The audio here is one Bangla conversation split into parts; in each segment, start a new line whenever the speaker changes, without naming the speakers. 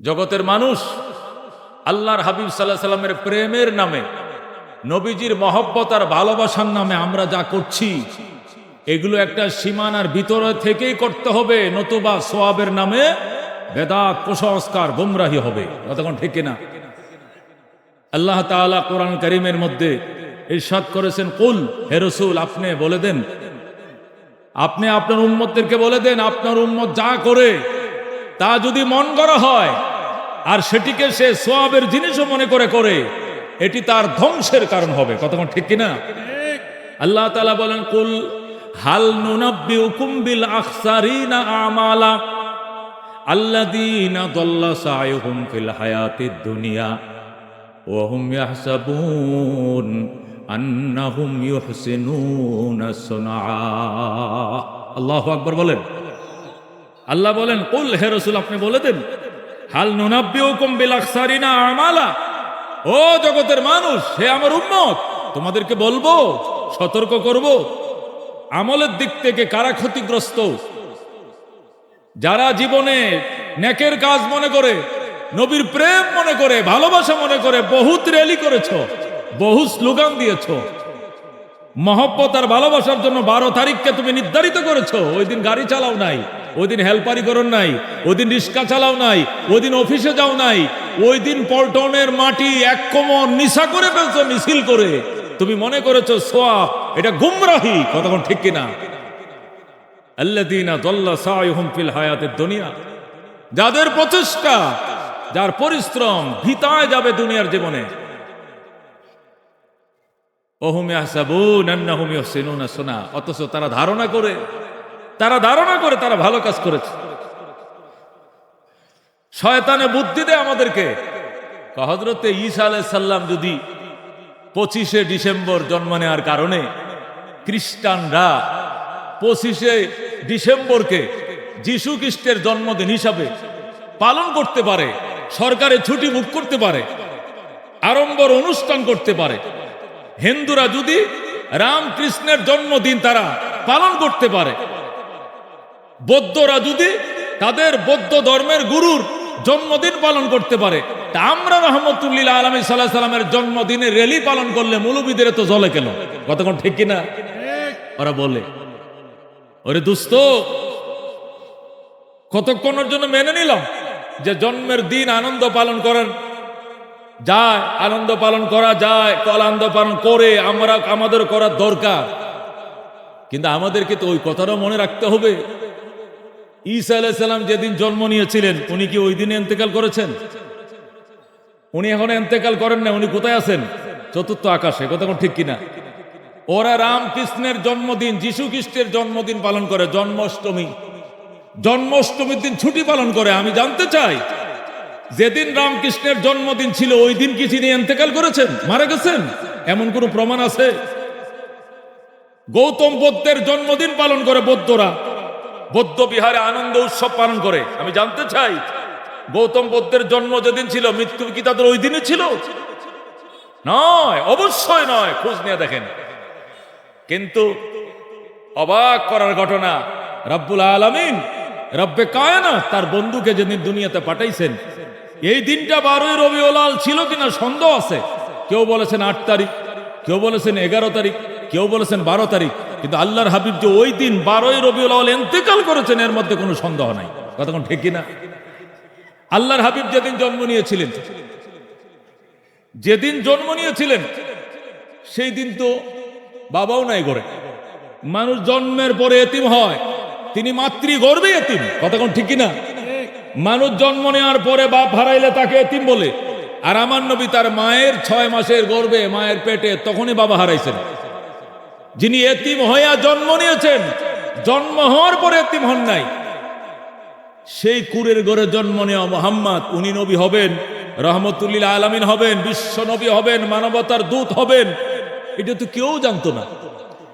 জগতের মানুষ আল্লাহর হাবিব সাল্লাহ সাল্লামের প্রেমের নামে, নবীজির মহব্বত আর ভালোবাসার নামে আমরা যা করছি, এগুলো একটা সীমানার ভিতরে থেকেই করতে হবে, নতুবা সোয়াবের নামে বেদাত কুসংস্কার গুমরাহি হবে। কতক্ষণ ঠিক না আল্লাহ তাআলা কোরআন করিমের মধ্যে ইরশাদ করেছেন, কুল, হে রসুল, আপনি বলে দেন। আপনি আপনার উম্মতদেরকে বলে দেন, আপনার উম্মত যা করে, তা যদি মন করা হয় আর সেটিকে সে সোয়াবের জিনিসও মনে করে করে, এটি তার ধ্বংসের কারণ হবে। কতক্ষণ ঠিক কিনা? আল্লাহ তালা বলেন, কুল হাল নুনাব্বি বিল আখসারিনা আমালা আল্লাযীনা দাল্লা দুনিয়া বলেন। আল্লাহ বলেন, কুল হে আপনি বলে দেন হাল নুনাব্বিউকুম বিল আখসারিনা আমালা। ও জগতের মানুষ, হে আমার উম্মত, তোমাদেরকে বলব, সতর্ক করব। আমলের দিক থেকে কারা ক্ষতিগ্রস্ত? যারা জীবনে নেকের কাজ মনে করে, নবীর প্রেম মনে করে, ভালোবাসা মনে করে, বহুত র্যালি করেছ, বহু স্লোগান দিয়েছ। মহব্বত আর ভালোবাসার জন্য বারো তারিখকে তুমি নির্ধারিত করেছ, ওই দিন গাড়ি চালাও নাই। ওই দিন হেল্পারি করন নাই ওই দিন রিক্সা চালাও নাই ওই দিন অফিসে যাও নাই ওই দিন পল্টনের মাটি এক কমন নিশা করে ফেলছো মিছিল করে। তুমি মনে করেছ সোয়া এটা গুমরাহি কতক্ষণ ঠিক কিনা? আল্লাদিনা দল্লা সাইহুম ফিল হায়াতের দুনিয়া। যাদের প্রচেষ্টা, যার পরিশ্রম ভিতায় যাবে দুনিয়ার জীবনে। ওহুম ইয়াহসাবুন আন্নাহুম ইহসিনুনা সুনা, অথচ তারা ধারণা করে তারা ধারণা করে তারা ভালো কাজ করেছে। শয়তানে বুদ্ধি দেয় আমাদেরকে। হজরতে ঈসা আলাই সাল্লাম যদি পঁচিশে ডিসেম্বর জন্ম নেওয়ার কারণে খ্রিস্টানরা পঁচিশে ডিসেম্বরকে যিশু খ্রিস্টের জন্মদিন হিসাবে পালন করতে পারে, সরকারে ছুটি মুখ করতে পারে, আড়ম্বর অনুষ্ঠান করতে পারে, হিন্দুরা যদি রামকৃষ্ণের জন্মদিন তারা পালন করতে পারে বৌদ্ধরা যদি তাদের বৌদ্ধ ধর্মের গুরুর জন্মদিন পালন করতে পারে। তা আমরা রহমতুল্লিল আলমী সাল্লাহ সাল্লামের জন্মদিনে রেলি পালন করলে মৌলবীদের তো জলে কেন? কতক্ষণ ঠিক কিনা? ওরা বলে, ওরে দুস্ত, কতক্ষণের জন্য মেনে নিলাম যে জন্মের দিন আনন্দ পালন করেন? যায়, আনন্দ পালন করা যায়, কল আনন্দ পালন করে, আমরা আমাদের করার দরকার। কিন্তু আমাদেরকে তো ওই কথাটাও মনে রাখতে হবে। ঈসা আলাইসাল্লাম যেদিন জন্ম নিয়েছিলেন, উনি কি ওই দিনে এন্তেকাল করেছেন? উনি এখন এন্তেকাল করেন না উনি কোথায় আছেন? চতুর্থ আকাশে, কথা কোন ঠিক কিনা? ওরা রামকৃষ্ণের জন্মদিন, যিশু খ্রিস্টের জন্মদিন পালন করে, জন্মাষ্টমী। জন্মাষ্টমীর দিন ছুটি পালন করে, আমি জানতে চাই, যেদিন রামকৃষ্ণের জন্মদিন ছিল, ওই দিন কি তিনি এন্তেকাল করেছেন? মারা গেছেন? এমন কোন প্রমাণ আছে? গৌতম বুদ্ধের জন্মদিন পালন করে বৌদ্ধরা। বৌদ্ধ বিহারে আনন্দ উৎসব পালন করে। আমি জানতে চাই, গৌতম বুদ্ধের জন্ম যেদিন ছিল, মৃত্যু কি তাদের ওই দিনে ছিল? নয়, অবশ্যই নয়, খোঁজ নিয়ে দেখেন। কিন্তু অবাক করার ঘটনা, রব্বুল আলমিন, রব্বে কায়না তার বন্ধুকে যেদিন দুনিয়াতে পাঠাইছেন, এই দিনটা বারোই রবিউলাল ছিল কিনা সন্দেহ আছে? কেউ বলেছেন আট তারিখ, কেউ বলেছেন এগারো তারিখ, কেউ বলেছেন বারো তারিখ। কিন্তু আল্লাহর হাবিব যে ওই দিন বারোই রবিউল আউ্ল এন্তেকাল করেছেন, এর মধ্যে কোনো সন্দেহ নাই। কতক্ষণ ঠিক কিনা? আল্লাহর হাবিব যেদিন জন্ম নিয়েছিলেন, যেদিন জন্ম নিয়েছিলেন, সেই দিন তো বাবাও নাই গড়ে মানুষ জন্মের পরে এতিম হয়, তিনি মাতৃ গর্বে এতিম কতক্ষণ ঠিক কিনা? মানুষ জন্ম নেওয়ার পরে বাপ হারাইলে তাকে এতিম বলে। আর আমার নবী তার মায়ের ছয় মাসের গর্বে মায়ের পেটে তখনই বাবা হারাইছেন। যিনি এতিম হইয়া জন্ম নিয়েছেন, জন্ম হওয়ার পরে এতিম হন নাই। সেই কুরের ঘরে জন্ম নেওয়া মোহাম্মদ, উনি নবী হবেন, রহমতুল্লিল আলমিন হবেন, বিশ্ব নবী হবেন, মানবতার দূত হবেন। এটা তো কেউ জানতো না।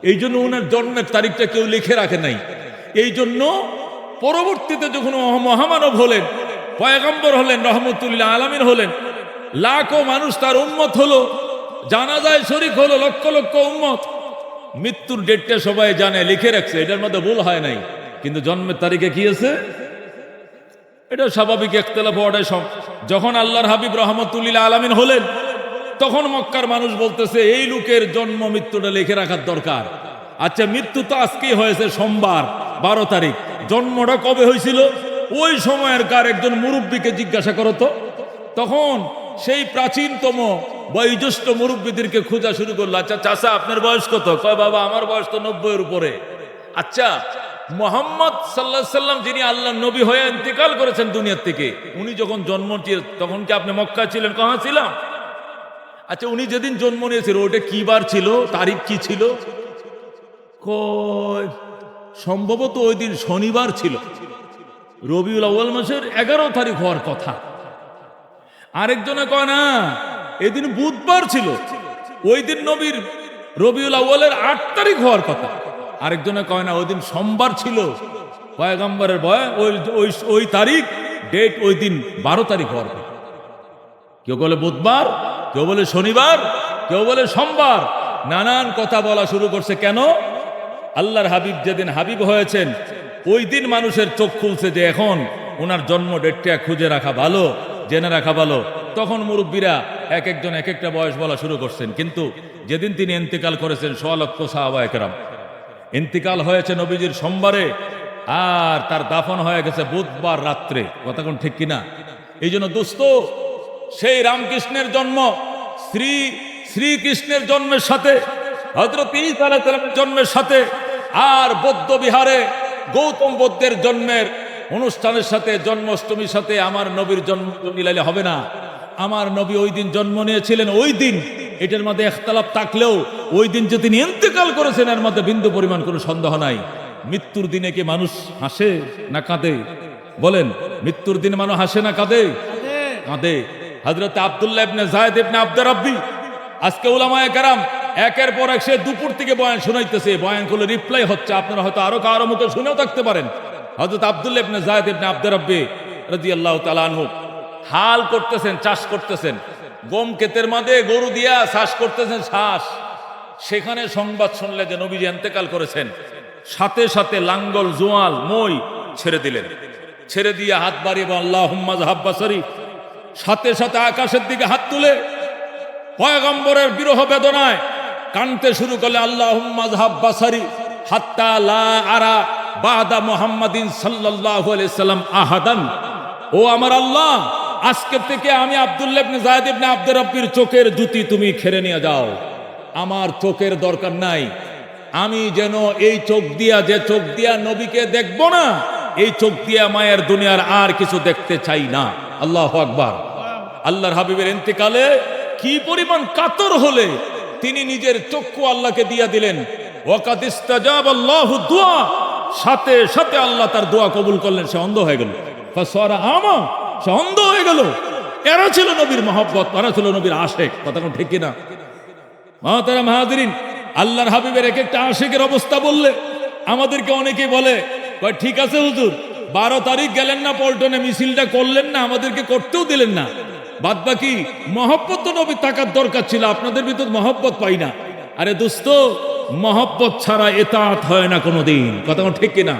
এই জন্য ওনার জন্মের তারিখটা কেউ লিখে রাখে নাই। এই জন্য পরবর্তীতে যখন মহামানব হলেন, পয়গম্বর হলেন রহমতুল্লাহ আলমিন হলেন, লাখো মানুষ তার উন্মত হলো জানা যায় শরিক হলো, লক্ষ লক্ষ উন্মত মৃত্যুর ডেটটা সবাই জানে, লিখে রাখছে, এটার মধ্যে ভুল হয় নাই। কিন্তু জন্মের তারিখে কি আছে? এটা স্বাভাবিক, একতলাফ হওয়াটাই সব। যখন আল্লাহর হাবিব রহমতুল্লিল আলমিন হলেন, তখন মক্কার মানুষ বলতেছে, এই লোকের জন্ম, মৃত্যুটা লিখে রাখার দরকার। আচ্ছা মৃত্যু তো আজকেই হয়েছে, সোমবার, বারো তারিখ। জন্মটা কবে হয়েছিল? ওই সময়ের কার একজন মুরব্বীকে জিজ্ঞাসা করো তো। তখন সেই প্রাচীনতম বয়োজ্যেষ্ঠ মুরব্বীদেরকে খোঁজা শুরু করল। আচ্ছা চাষা আপনার বয়স কত? কয়, বাবা, আমার বয়স তো নব্বইয়ের উপরে। আচ্ছা মোহাম্মদ সাল্লাহ সাল্লাম, যিনি আল্লাহ নবী হয়ে ইন্তেকাল করেছেন দুনিয়ার থেকে, উনি যখন জন্ম তখন কি আপনি মক্কা ছিলেন? কহা ছিলাম? আচ্ছা উনি যেদিন জন্ম নিয়েছিল ওটা কি বার ছিল? তারিখ কি ছিল? সম্ভবত ওই দিন শনিবার ছিল। রবিউল আউ্য়াল মাসের এগারো তারিখ হওয়ার কথা। আরেকজনে কয়, না এদিন বুধবার ছিল। ওই দিন নবীর রবিউল আউ্য়ালের আট তারিখ হওয়ার কথা। আরেকজনে কয়, না, ওই দিন সোমবার ছিল। পয়গম্বরের বয় ওই ওই ওই তারিখ, ডেট ওই দিন বারো তারিখ হওয়ার কথা। কেউ বলে বুধবার, কেউ বলে শনিবার, কেউ বলে সোমবার। নানান কথা বলা শুরু করছে। কেন? আল্লাহর হাবিব যেদিন হাবিব হয়েছেন, ওই দিন মানুষের চোখ খুলছে যে এখন ওনার জন্ম ডেটটা খুঁজে রাখা ভালো, জেনে রাখা ভালো। তখন মুরব্বীরা এক একজন এক একটা বয়স বলা শুরু করছেন, কিন্তু যেদিন তিনি ইন্তেকাল করেছেন, সোয়ালক্ষ সাহাবা একরাম। ইন্তিকাল হয়েছে নবীজির সোমবারে, আর তার দাফন হয়ে গেছে বুধবার রাত্রে। কোন ঠিক কিনা? এই জন্য দোস্ত সেই রামকৃষ্ণের জন্ম, শ্রী, শ্রীকৃষ্ণের জন্মের সাথে হজরত জন্মের সাথে, আর বৌদ্ধ বিহারে গৌতম বুদ্ধের জন্মের অনুষ্ঠানের সাথে, জন্মাষ্টমীর সাথে আমার নবীর জন্ম মিলাইলে হবে না। আমার নবী ওই দিন জন্ম নিয়েছিলেন, ওই দিন। এটার মধ্যে একতলাপ থাকলেও ওই দিন যে তিনি ইন্তেকাল করেছেন, এর মধ্যে বিন্দু পরিমাণ কোনো সন্দেহ নাই। মৃত্যুর দিনে কি মানুষ হাসে না কাঁদে? বলেন, মৃত্যুর দিনে মানুষ হাসে না কাঁদে? কাঁদে। হজরত আবদুল্লাহ ইবনে জায়েদ ইবনে আব্দুর রাব্বি, আজকে উলামায়ে কেরাম একের পর এক সে দুপুর থেকে বয়ান শোনাইতেছে। বয়ান করলে রিপ্লাই হচ্ছে, আপনারা হয়তো আরও কারও মুখে শুনেও থাকতে পারেন। হজরত আবদুল্লাহ ইবনে জায়েদ ইবনে আব্দুর রাব্বি রাদিয়াল্লাহু তাআলা আনহু হাল করতেছেন, চাষ করতেছেন। গম ক্ষেতের মাঝে গরু দিয়া চাষ করতেছেন শ্বাস সেখানে সংবাদ শুনলে যে নবীজি এন্তেকাল করেছেন। সাথে সাথে লাঙ্গল, জোয়াল, মই ছেড়ে দিলেন। ছেড়ে দিয়ে হাত বাড়িয়ে আল্লাহ হাব্বাসারি সাথে সাথে আকাশের দিকে হাত তুলে পয়গম্বরের বিরহ বেদনায় কানতে শুরু করলে আল্লাহ হাব্বাসারি হাত্তা লা আরা বাদা মোহাম্মদিন আলাইহি আহাদান। ও আমার আল্লাহ আজকের থেকে আমি আব্দুল্লাহ ইবনে জায়েদ ইবনে আব্দুর রাব্বির চোখের জুতি তুমি খেরে নিয়ে যাও। আমার চোখের দরকার নাই। আমি যেন এই চোখ দিয়া, যে চোখ দিয়া নবীকে দেখব না, এই চোখ দিয়া মায়ের দুনিয়ার আর কিছু দেখতে চাই না। আল্লাহ আকবার। আল্লাহর হাবিবের ইন্তেকালে কি পরিমাণ কাতর হলে তিনি নিজের চক্ষু আল্লাহকে দিয়া দিলেন। আল্লাহু সাথে সাথে আল্লাহ তার দোয়া কবুল করলেন, সে অন্ধ হয়ে গেল। আমা। অন্ধ হয়ে গেল। এরা ছিল নবীর মহব্বত এরা ছিল নবীর আশেক। কথা কোন ঠিক কিনা? মহাতারা মাহাদিন আল্লাহর হাবিবের এক একটা আশেকের অবস্থা বললে আমাদেরকে অনেকেই বলে ঠিক আছে হুজুর, বারো তারিখ গেলেন না পল্টনে, মিছিলটা করলেন না, আমাদেরকে করতেও দিলেন না। বাদ বাকি মহব্বত তো নবী থাকার দরকার ছিল, আপনাদের ভিতর মহব্বত পাই না। আরে দোস্ত, মহব্বত ছাড়া এতাত হয় না কোনোদিন। কথা ঠিক কিনা?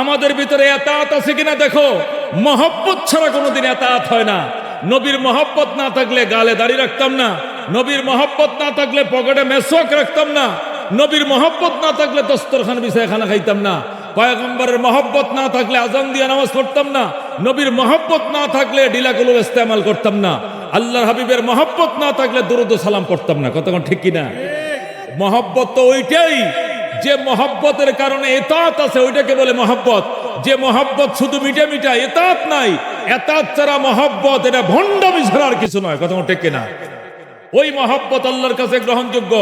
আমাদের ভিতরে এতাত আছে কিনা দেখো। মহব্বত ছাড়া কোনোদিন এতাত হয় না। নবীর মহব্বত না থাকলে গালে দাড়ি রাখতাম না। নবীর মহব্বত না থাকলে পকেটে মেসওয়াক রাখতাম না। নবীর মহব্বত না থাকলে দস্তরখান বিষয়ে খানা খাইতাম না। পয়গম্বরের মহব্বত না থাকলে আজান দিয়ে নামাজ পড়তাম না। নবীর মহব্বত না থাকলে ডিলাগুলো ইস্তেমাল করতাম না। আল্লাহর হাবিবের মহব্বত না থাকলে দুরুদ সালাম পড়তাম না। কতক্ষণ ঠিক কিনা? মহব্বত তো ওইটাই। যে মহব্বতের কারণে এতাত আছে, ওইটাকে বলে মহব্বত। যে মহব্বত শুধু মিটে মিটা এতাত নাই। এতাত ছাড়া মহব্বত, এটা ভণ্ডামি ছাড়া কিছু নয়, কথা ঠিক কিনা? ওই মহব্বত আল্লাহর কাছে গ্রহণযোগ্য,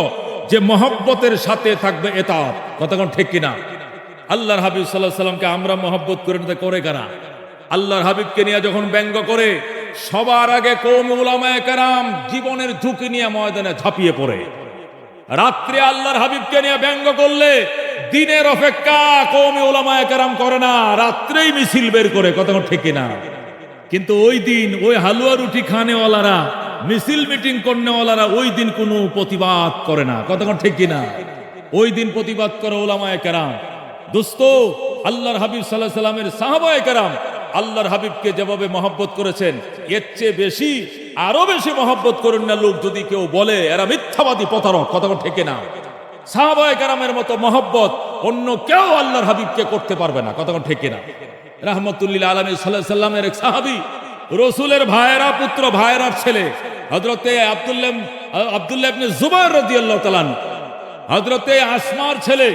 যে মহব্বতের সাথে থাকবে এতাত কতক্ষণ ঠিক কিনা? আল্লাহর হাবিব সাল্লাহ সাল্লামকে আমরা মহব্বত করে নিতে করে কারা? আল্লাহর হাবিবকে নিয়ে যখন ব্যঙ্গ করে, সবার আগে কৌম উলামায়ে কেরাম জীবনের ঝুঁকি নিয়ে ময়দানে ঝাঁপিয়ে পড়ে। রাত্রে আল্লাহর হাবিবকে নিয়ে ব্যঙ্গ করলে দিনের অপেক্ষা কৌমি ওলামায় কেরাম করে না, রাত্রেই মিছিল বের করে কত ঠিক না কিন্তু ওই দিন ওই হালুয়া রুটি খানেওয়ালারা মিছিল মিটিং করনেওয়ালারা ওই দিন কোনো প্রতিবাদ করে না কতক্ষণ ঠিক কিনা? ওই দিন প্রতিবাদ করে ওলামায় কেরাম। দোস্ত, আল্লাহর হাবিব সাল্লাহ সাল্লামের সাহাবায় কেরাম আল্লাহর হাবিবকে যেভাবে মহব্বত করেছেন, এর চেয়ে বেশি, আরও বেশি মহব্বত করেন না লোক যদি কেউ বলে, এরা মিথ্যাবাদী প্রতারক, কথা ঠেকে না সাহাবায় কারামের মতো মহব্বত অন্য কেউ আল্লাহর হাবিবকে করতে পারবে না। কথা ঠেকে না রাহমতুল্লিল আলমী সাল্লাহ সাল্লামের এক সাহাবি, রসুলের ভাইয়েরা, পুত্র ভাইয়েরার ছেলে হজরতে আব্দুল্লাহ আব্দুল্লাহ ইবনে জুবাইর রাদিয়াল্লাহু তাআলা হজরতে আসমার ছেলে,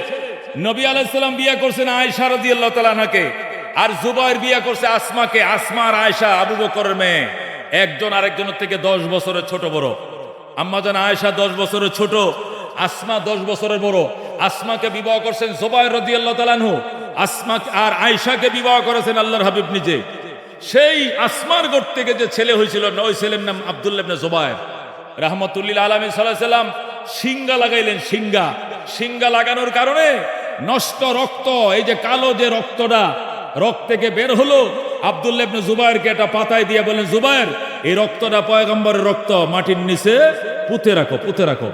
নবী আলাইসাল্লাম বিয়ে করছেন আয়সা রাদিয়াল্লাহু তাআলা আনহাকে, আর জুবাইর বিয়ে করছে আসমাকে, আসমার আয়সা আবু বকরের মেয়ে। একজন আরেকজনের থেকে দশ বছরের ছোট বড়। আম্মাজান আয়েশা দশ বছরের ছোট আসমা দশ বছরের বড়। আসমাকে বিবাহ করছেন জোবাই রদি আল্লাহ আসমা আর আয়েশাকে বিবাহ করেছেন আল্লাহর হাবিব নিজে। সেই আসমার গোট থেকে যে ছেলে হয়েছিল ওই ছেলের নাম আবদুল্লাবনে জোবায়ের রাহমতুল্লিল আলমী সাল্লাহ সাল্লাম সিঙ্গা লাগাইলেন সিঙ্গা সিঙ্গা লাগানোর কারণে নষ্ট রক্ত, এই যে কালো যে রক্তটা, রক্ত থেকে বের হলো। আবদুল্লাহ ইবনে জুবায়েরকে একটা পাতায় দিয়ে বলেন জুবায়ের এই রক্তটা পয়গম্বরের রক্ত, মাটির নিচে পুঁতে রাখো পুঁতে রাখো।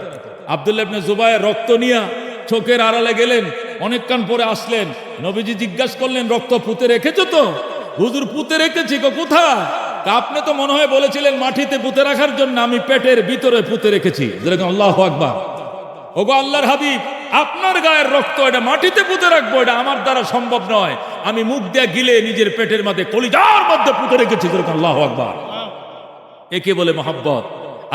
আবদুল্লাহ জুবায়ের রক্ত নিয়া চোখের আড়ালে গেলেন অনেকক্ষণ পরে আসলেন। নবীজি জিজ্ঞাসা করলেন, রক্ত পুঁতে রেখেছো তো? হুজুর, পুঁতে রেখেছি গো, কোথায়? তা আপনি তো মনে হয় বলেছিলেন, মাটিতে পুঁতে রাখার জন্য আমি পেটের ভিতরে পুঁতে রেখেছি। যেরকম আল্লাহ আকবার। ওগো আল্লাহর হাবিব, আপনার গায়ের রক্ত, এটা মাটিতে পুঁতে রাখব, এটা আমার দ্বারা সম্ভব নয়। আমি মুখ দিয়ে গিলে নিজের পেটের মধ্যে কলিজার মধ্যে পুঁতে রেখেছি, যেরকম আল্লাহ আকবার। একে বলে মোহাব্বত?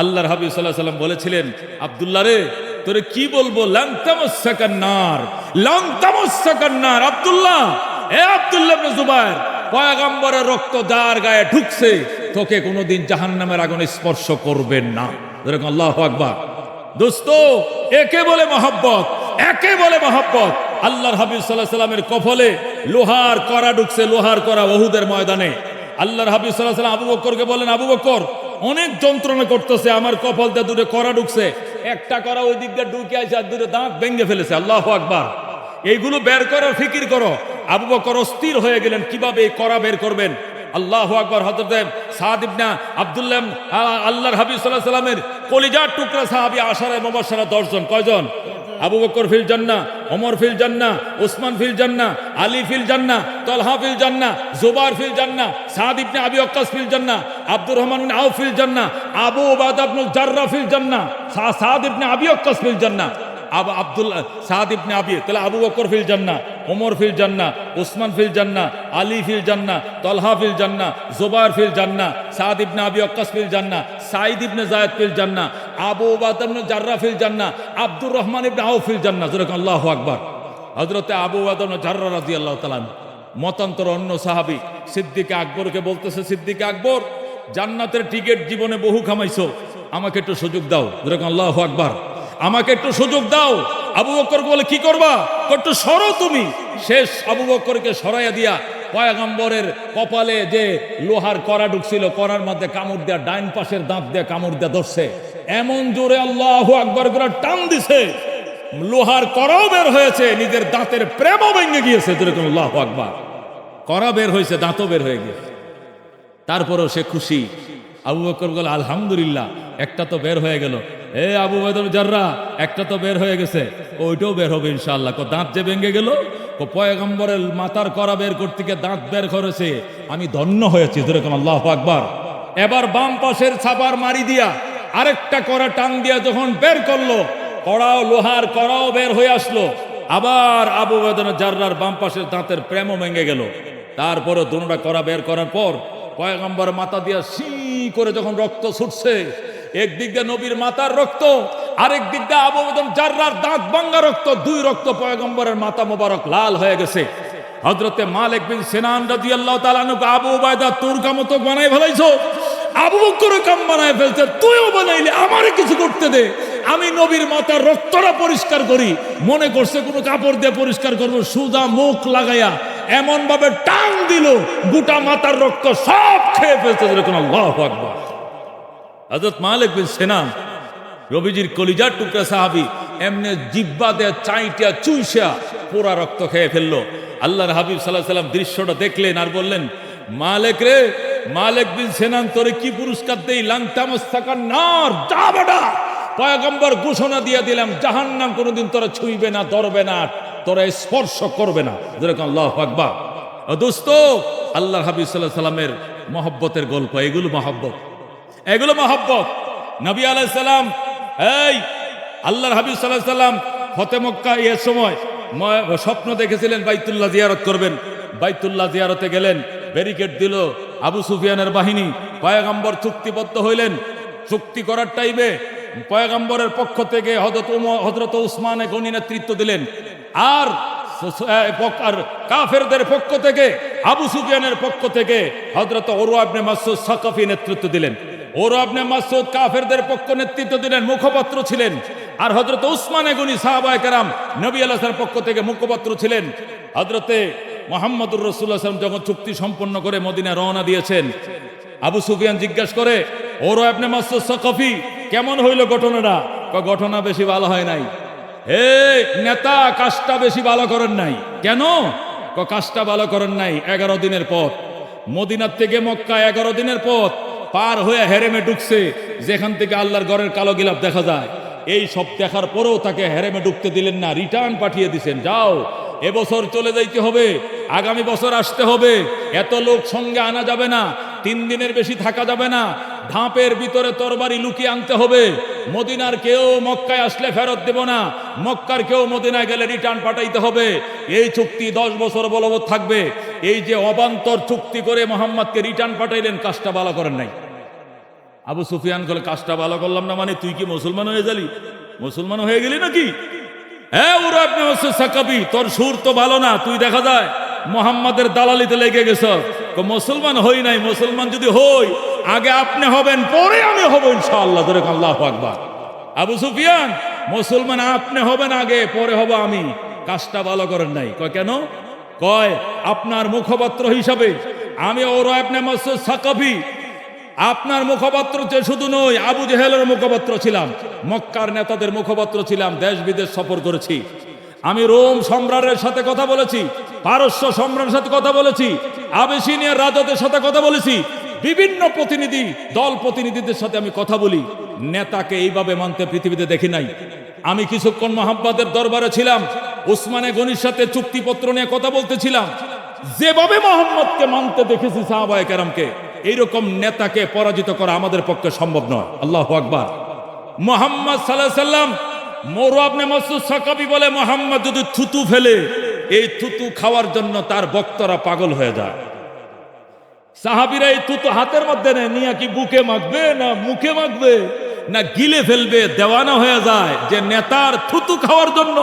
আল্লাহর হাবিব সাল্লাহ সাল্লাম বলেছিলেন, আব্দুল্লাহ রে, তোরে কি বলব? লাংতামসাকান্নার লাংতামসাকান্নার আব্দুল্লাহ, এ আব্দুল্লাহ জুবায়ের পয়গম্বরের রক্ত যার গায়ে ঢুকছে, তোকে কোনোদিন জাহান্নামের আগুন স্পর্শ করবেন না। যেরকম আল্লাহ আকবার। দোস্ত, একে বলে মহব্বত, একে বলে মহব্বত। আল্লাহর হাবিব সাল্লাহ সাল্লামের কফলে লোহার করা ঢুকছে, লোহার করা ওহুদের ময়দানে। আল্লাহর হাবিব সাল্লাহ সাল্লাম আবু বক্করকে বলেন আবু বক্কর অনেক যন্ত্রণা করতেছে, আমার কপাল দিয়ে দূরে করা ঢুকছে। একটা করা ওই দিক দিয়ে ঢুকে আছে আর দূরে দাঁত ভেঙে ফেলেছে, আল্লাহ আকবার। এইগুলো বের করার ফিকির করো। আবু বকর অস্থির হয়ে গেলেন, কীভাবে এই করা বের করবেন? আল্লাহ আকবর হজরত সাদ ইবনা আব্দুল্লাহ আল্লাহর হাবিব সাল্লাহ সাল্লামের কলিজার টুকরা সাহাবি আশারে মোবাসারা দশজন, কয়জন? আবু বকর ফিল জান্না অমর ফিল জান্না ওসমান ফিল জান্না আলী ফিল জান্না তলহা ফিল জান্না জোবার ফিল জান্না সাদ ইবনে আবি অক্কাস ফিল জান্না আব্দুর রহমান আউফ ফিল জান্না আবু ওবাদ আবনুল জাররা ফিল জান্না সাদ ইবনে আবি অক্কাস ফিল জান্না আবু আব্দুল্লাহ সাদ ইবনে আবি তাহলে আবু বকর ফিল জান্না ওমর ফিল জান্না উসমান ফিল জান্না আলী ফিল জান্না তলহা ফিল জান্না জুবাইর ফিল জান্না সাদ ইবনে আবি ওয়াক্কাস ফিল জান্না সাইদ ইবনে জায়েদ ফিল জান্না আবু ইবনে জাররা ফিল জান্না আব্দুর রহমান ইবনে আউফ ফিল জান্না যেরকম আল্লাহু আকবার হযরতে আবু উবাদা ইবনে জাররা রাদিয়াল্লাহু তাআলা মতান্তর অন্য সাহাবী সিদ্দিক আকবরকে বলতেছে সিদ্দিক আকবর জান্নাতের টিকিট জীবনে বহু খামাইছো আমাকে একটু সুযোগ দাও যেরকম আল্লাহু আকবার আমাকে একটু সুযোগ দাও। আবু বকর বলে, কি করবা? একটু সরো তুমি। শেষ আবু বকরকে সরাইয়া দিয়া পয়াগম্বরের কপালে যে লোহার করা ঢুকছিল করার মধ্যে কামড় দেয়া, ডাইন পাশের দাঁত দিয়ে কামড় দেয়া ধরছে। এমন জোরে আল্লাহ আকবর করে টান দিছে। লোহার করাও বের হয়েছে, নিজের দাঁতের প্রেমও ভেঙে গিয়েছে, যেরকম আল্লাহ আকবার। করা বের হয়েছে, দাঁতও বের হয়ে গিয়েছে। তারপরেও সে খুশি। আবু বকর বলে, আলহামদুলিল্লাহ, একটা তো বের হয়ে গেল। এ আবু বদর জাররা, একটা তো বের হয়ে গেছে। ওইটাও বের হবে ইনশাল্লাহ কো দাঁত যে ভেঙে গেল, কো পয়গম্বরের মাথার করা বের করতে গিয়ে দাঁত বের করেছে। আমি ধন্য হয়েছি যেরকম আল্লাহ আকবার। এবার বাম পাশের ছাপার মারি দিয়া, আরেকটা করা টান দিয়া যখন বের করল, কড়াও লোহার কড়াও বের হয়ে আসলো। আবার আবু বেদন জাররার বাম পাশের দাঁতের প্রেমও ভেঙে গেল। তারপরে দুটা করা বের করার পর, পয়গম্বর মাথা দিয়া সি করে যখন রক্ত ছুটছে, একদিক দিয়ে নবীর মাথার রক্ত, আরেক দিক দিয়ে আবু বেদন জাররার দাঁত ভাঙ্গা রক্ত, দুই রক্ত পয়গম্বরের মাথা মোবারক লাল হয়ে গেছে। হজরতে মালিক বিন সেনান রাদিয়াল্লাহু তাআলা আনহু আবু বায়দা তোর কামতো বানাই ফেলাইছো। আবু বকর কাম বানায় ফেলছে, তুইও বানাইলে, আমারে কিছু করতে দে। আমি নবীর মাথার রক্তটা পরিষ্কার করি, মনে করছে কোনো কাপড় দিয়ে পরিষ্কার করব সুদা মুখ লাগাইয়া এমন ভাবে টান দিল, গোটা মাথার রক্ত সব খেয়ে ফেলতে যেরকম আল্লাহ হজরত মালিক বিন সেনান, রবিজির কলিজার টুকরা সাহাবি, এমনি জিব্বা দেয়া, চাইটিয়া চুইসা পোড়া রক্ত খেয়ে ফেলল। আল্লাহর হাবিব সাল্লাহ সাল্লাম দৃশ্যটা দেখলেন আর বললেন, মালেক রে, মালেক বিন সেনান, তোরে কি পুরস্কার দেই? লাংতামস্তাকার নার, যা বেটা! পয়গম্বর ঘোষণা দিয়ে দিলাম, জাহান্নাম কোনোদিন তোরা ছুঁইবে না, ধরবে না। তোরা স্পর্শ করবে না। যেরকম আল্লাহ আকবার। ও দোস্ত আল্লাহ হাবিব সাল্লামের মহব্বতের গল্প, এগুলো মহব্বত। এগুলো মহব্বত। নবী আলাইসাল্লাম এই, আল্লাহর হাবিব সাল্লাহ সাল্লাম ফতে মক্কা এর সময় স্বপ্ন দেখেছিলেন বাইতুল্লাহ জিয়ারত করবেন। বাইতুল্লাহ জিয়ারতে গেলেন, ব্যারিকেড দিল, আবু সুফিয়ানের বাহিনী, পয়গম্বর চুক্তিবদ্ধ হইলেন। চুক্তি করার টাইমে পয়গম্বরের পক্ষ থেকে হজরত হজরত উসমানে গণি নেতৃত্ব দিলেন। আর আর কাফেরদের পক্ষ থেকে, আবু সুফিয়ানের পক্ষ থেকে হজরত ওরু আবনে মাসুদ সাকাফি নেতৃত্ব দিলেন। ওরু আবনে মাসুদ কাফেরদের পক্ষ নেতৃত্ব দিলেন, মুখপাত্র ছিলেন। আর হজরত উসমানে গনি সাহাবায় কারাম নবী আল্লাহর পক্ষ থেকে মুখপাত্র ছিলেন। হজরতে মোহাম্মদুর রসুল্লাহ সাল্লাম যখন চুক্তি সম্পন্ন করে মদিনা রওনা দিয়েছেন। আবু সুফিয়ান জিজ্ঞাসা করে ওরু আবনে মাসুদ সাকাফি কেমন হইল ঘটনাটা ঘটনা বেশি ভালো হয় নাই। হে নেতা, কাজটা বেশি ভালো করেন নাই। কেন? কাজটা ভালো করেন নাই এগারো দিনের পথ মদিনার থেকে মক্কা এগারো দিনের পথ পার হয়ে হেরেমে ঢুকছে, যেখান থেকে আল্লাহর ঘরের কালো গিলাপ দেখা যায়। এই সব দেখার পরেও তাকে হেরেমে ঢুকতে দিলেন না, রিটার্ন পাঠিয়ে দিছেন। যাও, এবছর চলে যাইতে হবে, আগামী বছর আসতে হবে। এত লোক সঙ্গে আনা যাবে না, তিন দিনের বেশি থাকা যাবে না। ধাপের ভিতরে তরবারি লুকিয়ে আনতে হবে। মদিনার কেউ মক্কায় আসলে ফেরত দেব না। মক্কার কেউ মদিনায় গেলে রিটার্ন পাঠাইতে হবে। এই চুক্তি দশ বছর বলবৎ থাকবে। এই যে অবান্তর চুক্তি করে মোহাম্মদকে রিটার্ন পাঠাইলেন, কাজটা ভালো করেন নাই। আবু সুফিয়ান বলে, কাজটা ভালো করলাম না মানে তুই কি মুসলমান হয়ে যালি মুসলমান হয়ে গেলি নাকি? হ্যাঁ ওরা আপনি সাকাবি, তোর সুর তো ভালো না, তুই দেখা যায় মোহাম্মদের দালালিতে লেগে গেছ। মুসলমান হই নাই, মুসলমান যদি হই আগে আপনি হবেন, পরে আমি হব ইনশাআল্লাহ, ধরে আল্লাহ আকবার। আবু সুফিয়ান, মুসলমান আপনি হবেন আগে, পরে হব আমি। কাজটা ভালো করেন নাই। কয় কেন? কয়, আপনার মুখপাত্র হিসাবে আমি ওরা আপনি মাসুদ সাকাফি, আপনার মুখপাত্র যে শুধু নই, আবু জেহেলের মুখপাত্র ছিলাম। মক্কার নেতাদের মুখপাত্র ছিলাম দেশ বিদেশ সফর করেছি। আমি রোম সম্রাটের সাথে কথা বলেছি, পারস্য সম্রাটের সাথে কথা বলেছি, আবেসিনিয়ার রাজাদের সাথে কথা বলেছি বিভিন্ন প্রতিনিধি, দল প্রতিনিধিদের সাথে আমি কথা বলি। নেতাকে এইভাবে মানতে পৃথিবীতে দেখি নাই। আমি কিছুক্ষণ মোহাম্মদের দরবারে ছিলাম, উসমানে গনির সাথে চুক্তিপত্র নিয়ে কথা বলতেছিলাম। যেভাবে মোহাম্মদকে মানতে দেখেছি সাহাবায়ে কেরামকে, এইরকম নেতাকে পরাজিত করা আমাদের পক্ষে সম্ভব নয়। আল্লাহ আকবার। মোহাম্মদ সাল্লাহ সাল্লাম, মোরু আপনি মসুদ সাকাবি বলে, মোহাম্মদ যদি থুতু ফেলে, এই থুতু খাওয়ার জন্য তার বক্তরা পাগল হয়ে যায়। সাহাবিরা এই তুতো হাতের মধ্যে নেয়, নিয়ে কি বুকে মাখবে না মুখে মাখবে? না গিলে ফেলবে, দেওয়ানা হয়ে যায়। যে নেতার থুতু খাওয়ার জন্য,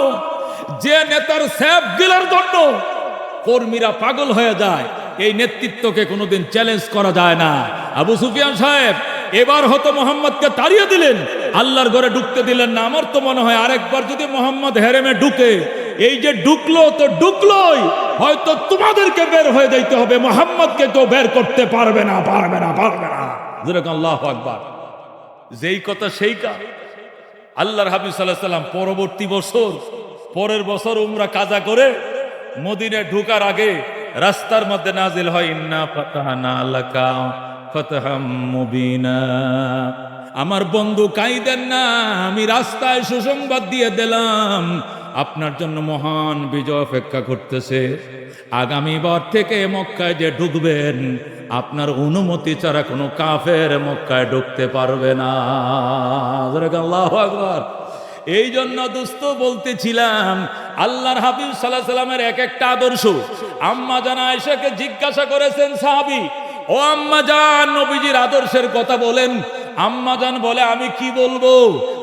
যে নেতার স্যাপ গিলার জন্য কর্মীরা পাগল হয়ে যায়। এই নেতৃত্বকে কোনোদিন চ্যালেঞ্জ করা যায় না। আবু সুফিয়ান সাহেব, এবার হয়তো মোহাম্মদকে তাড়িয়ে দিলেন। আল্লাহর ঘরে ঢুকতে দিলেন না। আমার তো মনে হয় আরেকবার যদি মোহাম্মদ হেরেমে ঢুকে এই যে ঢুকলো তো ঢুকলোই হয়তো তোমাদেরকে বের হয়ে যাইতে হবে, মোহাম্মদকে কেউ বের করতে পারবে না পারবে না পারবে না। যেরকম আল্লাহ যেই কথা সেই কাজ আল্লাহর হাবিব সাল্লাহ পরবর্তী বছর, পরের বছর উমরা কাজা করে মদিনে ঢুকার আগে রাস্তার মধ্যে নাজিল হয় আমার বন্ধু কাইদেন না, আমি রাস্তায় সুসংবাদ দিয়ে দিলাম। আপনার জন্য মহান বিজয় অপেক্ষা করতেছে। আগামী আগামীবার থেকে মক্কায় যে ঢুকবেন, আপনার অনুমতি ছাড়া কোনো কাফের মক্কায় ঢুকতে পারবে না। এই জন্য দুস্থ বলতেছিলাম, আল্লাহর হাবিব সাল্লাহ সাল্লামের এক একটা আদর্শ। আম্মা জানা আয়েশাকে জিজ্ঞাসা করেছেন, সাহাবি, ও আম্মা জান, নবীজির আদর্শের কথা বলেন। আম্মা জান বলে, আমি কি বলব?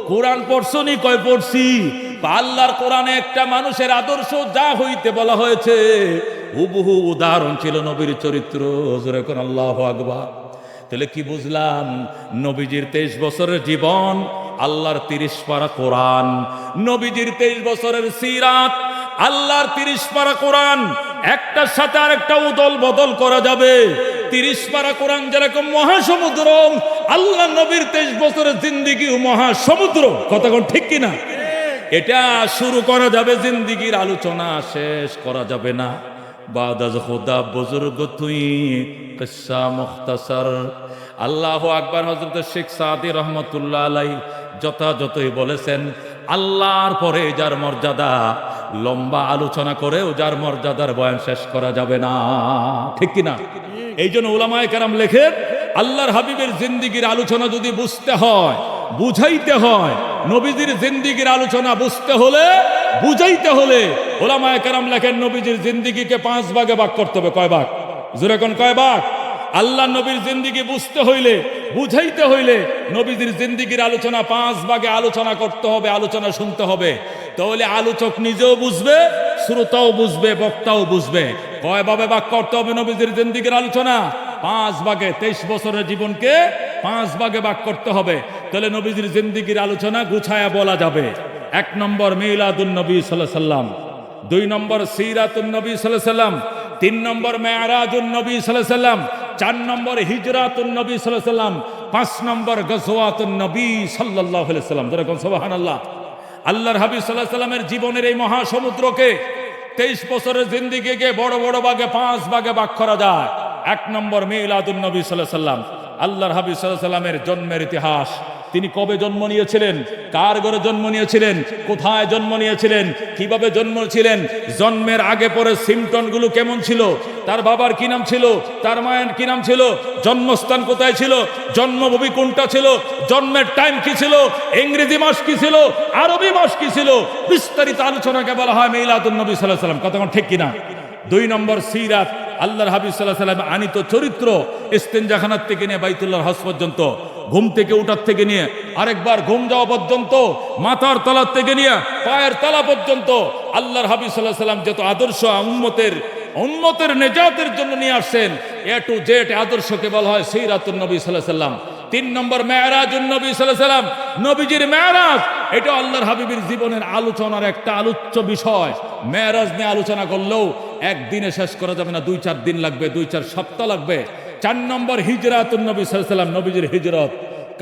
কোরআন পড়ছনি কয় পড়ছি? আল্লাহর কোরআনে একটা মানুষের আদর্শ যা হইতে বলা হয়েছে, হুবহু উদাহরণ ছিল নবীর চরিত্র। আল্লাহ আকবার। তাহলে কি বুঝলাম? নবীজির তেইশ বছরের জীবন, আল্লাহর তিরিশ পারা কোরআন। নবীজির তেইশ বছরের সিরাত, আল্লাহর তিরিশ পারা কোরআন। একটার সাথে আরেকটা উদল বদল করা যাবে। তিরিশ পারা কোরআন যেরকম মহাসমুদ্র, আল্লাহ নবীর তেইশ বছরের জিন্দিগি মহাসমুদ্র। কতক্ষণ ঠিক কিনা? এটা শুরু করা যাবে জিন্দিগির আলোচনা, শেষ করা যাবে না। বাদাজ খোদা বুজুর্গ তুই মুখতাসার। আল্লাহ আকবার হজরত শেখ সাদি রহমতুল্লাহ আলাই যথাযথই বলেছেন, আল্লাহর পরে যার মর্যাদা, লম্বা আলোচনা করে ও যার মর্যাদার বয়ান শেষ করা যাবে না। ঠিক কিনা? এই জন্য ওলামায় কারাম লেখেন, আল্লাহর হাবিবের জিন্দিগির আলোচনা যদি বুঝতে হয়, বুঝাইতে হয় নবীজির জিন্দিগির আলোচনা বুঝতে হলে, বুঝাইতে হলে ওলামায় কারাম লেখেন, নবীজির জিন্দিগিকে পাঁচ ভাগে ভাগ করতে হবে। কয় ভাগ? জোরে কয় ভাগ? আল্লাহ নবীর জিন্দিগি বুঝতে হইলে, বুঝাইতে হইলে নবীজির জিন্দিগির আলোচনা পাঁচ ভাগে আলোচনা করতে হবে, আলোচনা শুনতে হবে। তাহলে আলোচক নিজেও বুঝবে, শ্রোতাও বুঝবে, বক্তাও বুঝবে। কয় ভাবে ভাগ করতে হবে নবীজির জিন্দিগির আলোচনা? পাঁচ ভাগে, তেইশ বছরের জীবনকে পাঁচ ভাগে ভাগ করতে হবে। তাহলে নবীজির জিন্দিগির আলোচনা গুছায়া বলা যাবে। এক নম্বর মিলাদুন নবী সাল্লাম, দুই নম্বর সিরাতুন নবী সাল্লাম, তিন নম্বর মেয়ারাজুন নবী সাল্লাম, চার নম্বর হিজরাতুন নবী সাল্লাম, পাঁচ নম্বর গজওয়াতুন নবী সাল্লাম। যেরকম আল্লাহ আল্লাহর সাল্লাহ সাল্লামের জীবনের এই মহাসমুদ্রকে তেইশ বছরের জিন্দিগিকে বড় বড় ভাগে, পাঁচ ভাগে বাক করা যায়। এক নম্বর মিলাদুন নবী সাল্লাম, আল্লাহর সাল্লাহ সাল্লামের জন্মের ইতিহাস। তিনি কবে জন্ম নিয়েছিলেন? কার ঘরে জন্ম নিয়েছিলেন? কোথায় জন্ম নিয়েছিলেন? কীভাবে জন্ম ছিলেন জন্মের আগে পরে সিমটনগুলো কেমন ছিল? তার বাবার কি নাম ছিল? তার মায়ের কি নাম ছিল? জন্মস্থান কোথায় ছিল? জন্মভূমি কোনটা ছিল? জন্মের টাইম কি ছিল? ইংরেজি মাস কি ছিল? আরবি মাস কি ছিল? বিস্তারিত আলোচনাকে বলা হয় মিলাদুন নবী সাল্লাহ সাল্লাম। কথা ঠিক কিনা? দুই নম্বর সিরাত, আল্লাহর হাবিব সাল্লাহ সাল্লাম আনিত চরিত্র, ইস্তেঞ্জাখানার থেকে নিয়ে বাইতুল্লাহর হজ পর্যন্ত। ঘুম থেকে উঠার থেকে নিয়ে আরেকবার ঘুম যাওয়া পর্যন্ত, মাথার তলার থেকে নিয়ে পায়ের তলা পর্যন্ত আল্লাহর হাবিব সাল্লাহ সাল্লাম যত আদর্শ উম্মতের উম্মতের নেজাতের জন্য নিয়ে আসছেন, এ টু জেড আদর্শকে বলা হয় সিরাতুন নবী সাল্লাহ সাল্লাম। তিন নম্বর মেয়ারাজুন নবী সাল্লাহ সাল্লাম। নবীজির মেয়ারাজ, এটা আল্লাহর হাবিবের জীবনের আলোচনার একটা আলোচ্য বিষয়। মেয়ারাজ নিয়ে আলোচনা করলেও একদিনে শেষ করা যাবে না, দুই চার দিন লাগবে, দুই চার সপ্তাহ লাগবে। চার নম্বর হিজরাতুন নবী সাল্লাম নবীজির হিজরত।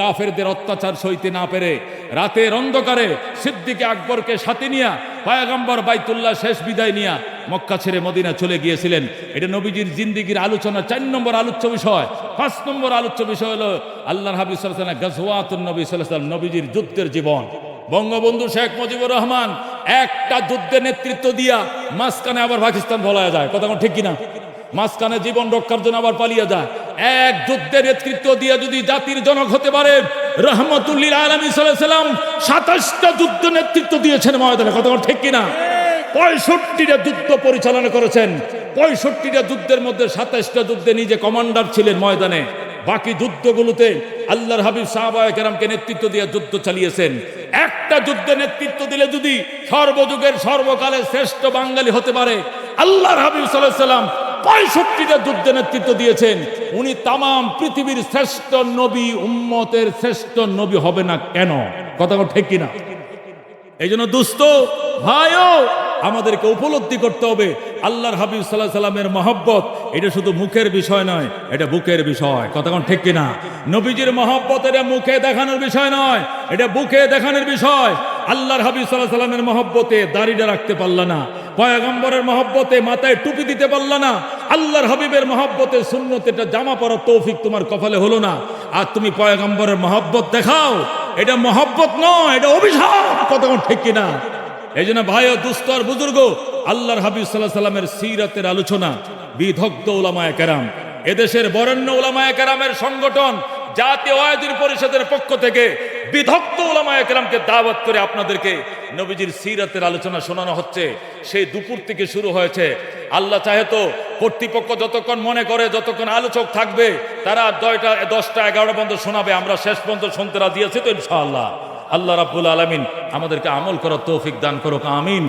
কাফেরদের অত্যাচার সইতে না পেরে রাতের অন্ধকারে সিদ্দিকে আকবরকে সাথে নিয়া পায়াগম্বর বাইতুল্লাহ শেষ বিদায় নিয়া মক্কা ছেড়ে মদিনা চলে গিয়েছিলেন। এটা নবীজির জিন্দিগির আলোচনা, চার নম্বর আলোচ্য বিষয়। পাঁচ নম্বর আলোচ্য বিষয় হলো আল্লাহর হাবিব সাল্লাহ গজওয়াতুন নবী সাল্লাম নবীজির যুদ্ধের জীবন। বঙ্গবন্ধু শেখ মুজিবুর রহমান একটা যুদ্ধে নেতৃত্ব দিয়া মাঝখানে আবার পাকিস্তান বলা যায়। কথা ঠিক কিনা? মাঝখানে জীবন রক্ষার জন্য আবার পালিয়ে যায়। এক যুদ্ধের নেতৃত্ব দিয়ে যদি জাতির জনক হতে পারে, রহমতুল্লিল আলমী সাল্লাম সাতাশটা যুদ্ধ নেতৃত্ব দিয়েছেন ময়দানে, কথা ঠিক কিনা? পঁয়ষট্টিটা যুদ্ধ পরিচালনা করেছেন। পঁয়ষট্টিটা যুদ্ধের মধ্যে সাতাশটা যুদ্ধে নিজে কমান্ডার ছিলেন ময়দানে। বাকি যুদ্ধগুলোতে আল্লাহর হাবিব সাহাবায় কেরামকে নেতৃত্ব দিয়ে যুদ্ধ চালিয়েছেন। একটা যুদ্ধে নেতৃত্ব দিলে যদি সর্বযুগের সর্বকালে শ্রেষ্ঠ বাঙালি হতে পারে, আল্লাহর হাবিব সাল্লাহ সাল্লাম পঁয়ষট্টিটা যুদ্ধে নেতৃত্ব দিয়েছেন। উনি তাম পৃথিবীর শ্রেষ্ঠ নবী, উম্মতের শ্রেষ্ঠ নবী হবে না কেন? কথা ঠিক কিনা? এই জন্য দুস্থ ভাইও আমাদেরকে উপলব্ধি করতে হবে। আল্লাহর হাবিব সাল্লাহ সাল্লামের মহব্বত, এটা শুধু মুখের বিষয় নয়, এটা বুকের বিষয়। কতক্ষণ ঠিক কিনা? নবীজির মহব্বত এটা মুখে দেখানোর বিষয় নয়, এটা বুকে দেখানোর বিষয়। আল্লাহর হাবিব সাল্লাহ সাল্লামের মহব্বতে দাড়িটা রাখতে পারল না। পয়গম্বরের মহব্বতে মাথায় টুপি দিতে পারল না। আল্লাহর হাবিবের মহব্বতে শূন্যতে এটা জামা পরার তৌফিক তোমার কপালে হলো না। আর তুমি পয়গম্বরের মহব্বত দেখাও, এটা মহব্বত নয়, এটা অভিশাপ। কতক্ষণ ঠিক কিনা? এই জন্য ভাই দুস্তর বুজুর্গ, আল্লাহর হাবিব সাল্লাহ সাল্লামের সিরাতের আলোচনা বিধগ্ধ ওলামায় কেরাম। এদেশের বরেণ্য ওলামায় কেরামের সংগঠন জাতীয় আয়োজন পরিষদের পক্ষ থেকে বিধগ্ধ ওলামায় কেরামকে দাওয়াত করে আপনাদেরকে নবীজির সিরাতের আলোচনা শোনানো হচ্ছে। সেই দুপুর থেকে শুরু হয়েছে। আল্লাহ চাহে তো কর্তৃপক্ষ যতক্ষণ মনে করে, যতক্ষণ আলোচক থাকবে, তারা দয়টা, দশটা, এগারোটা পর্যন্ত শোনাবে। আমরা শেষ পর্যন্ত শুনতে রাজি আছি তো ইনশাআল্লাহ। আল্লাহ রাবুল আলমিন আমাদেরকে আমল করার তৌফিক দান করুক। আমিন।